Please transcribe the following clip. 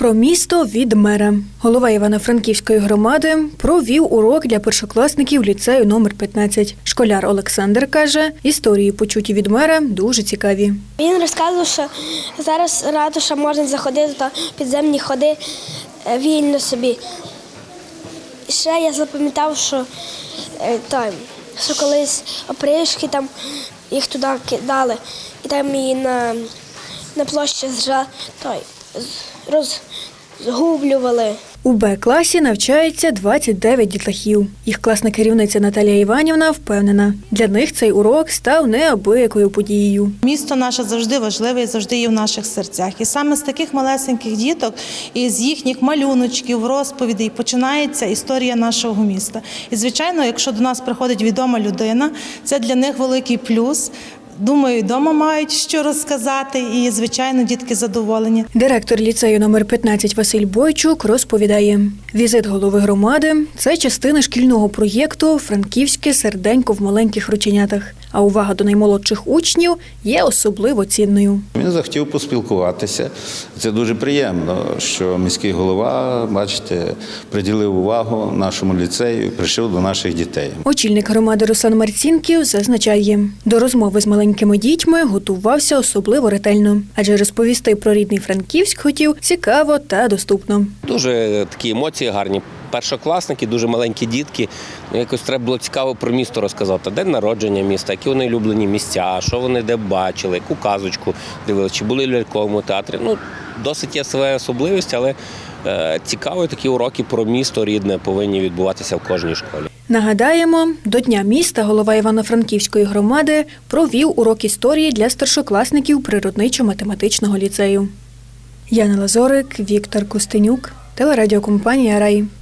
Про місто від мера. Голова Івано-Франківської громади провів урок для першокласників ліцею номер 15. Школяр Олександр каже, історії, почуті від мера, дуже цікаві. Він розказував, що зараз ратуша можна заходити та підземні ходи е, вільно собі. І ще я запам'ятав, що, е, що колись опришки там їх туди кидали, і там її на, на площі зжа, той, з- роз, згублювали. У Б-класі навчається 29 дітлахів. Їх класна керівниця Наталія Іванівна впевнена, для них цей урок став неабиякою подією. Місто наше завжди важливе і завжди є в наших серцях. І саме з таких малесеньких діток і з їхніх малюночків, розповідей починається історія нашого міста. І звичайно, якщо до нас приходить відома людина, це для них великий плюс. Думаю, вдома мають що розказати, і звичайно, дітки задоволені. Директор ліцею номер 15 Василь Бойчук розповідає: візит голови громади це частина шкільного проєкту Франківське серденько в маленьких рученятах. А увага до наймолодших учнів є особливо цінною. Він захотів поспілкуватися. Це дуже приємно, що міський голова, бачите, приділив увагу нашому ліцею і прийшов до наших дітей. Очільник громади Руслан Марцінків зазначає, до розмови з маленькими дітьми готувався особливо ретельно, адже розповісти про рідний Франківськ хотів цікаво та доступно. Дуже такі емоції гарні. Першокласники, дуже маленькі дітки. Ну, якось треба було цікаво про місто розказати. День народження міста, які вони улюблені місця, що вони де бачили, яку казочку дивилися, чи були в ляльковому театрі. Ну, досить є своя особливість, але е, цікаві такі уроки про місто рідне повинні відбуватися в кожній школі. Нагадаємо, до Дня міста голова Івано-Франківської громади провів урок історії для старшокласників природничо-математичного ліцею. Яна Лазорик, Віктор Костенюк, телерадіокомпанія Рай.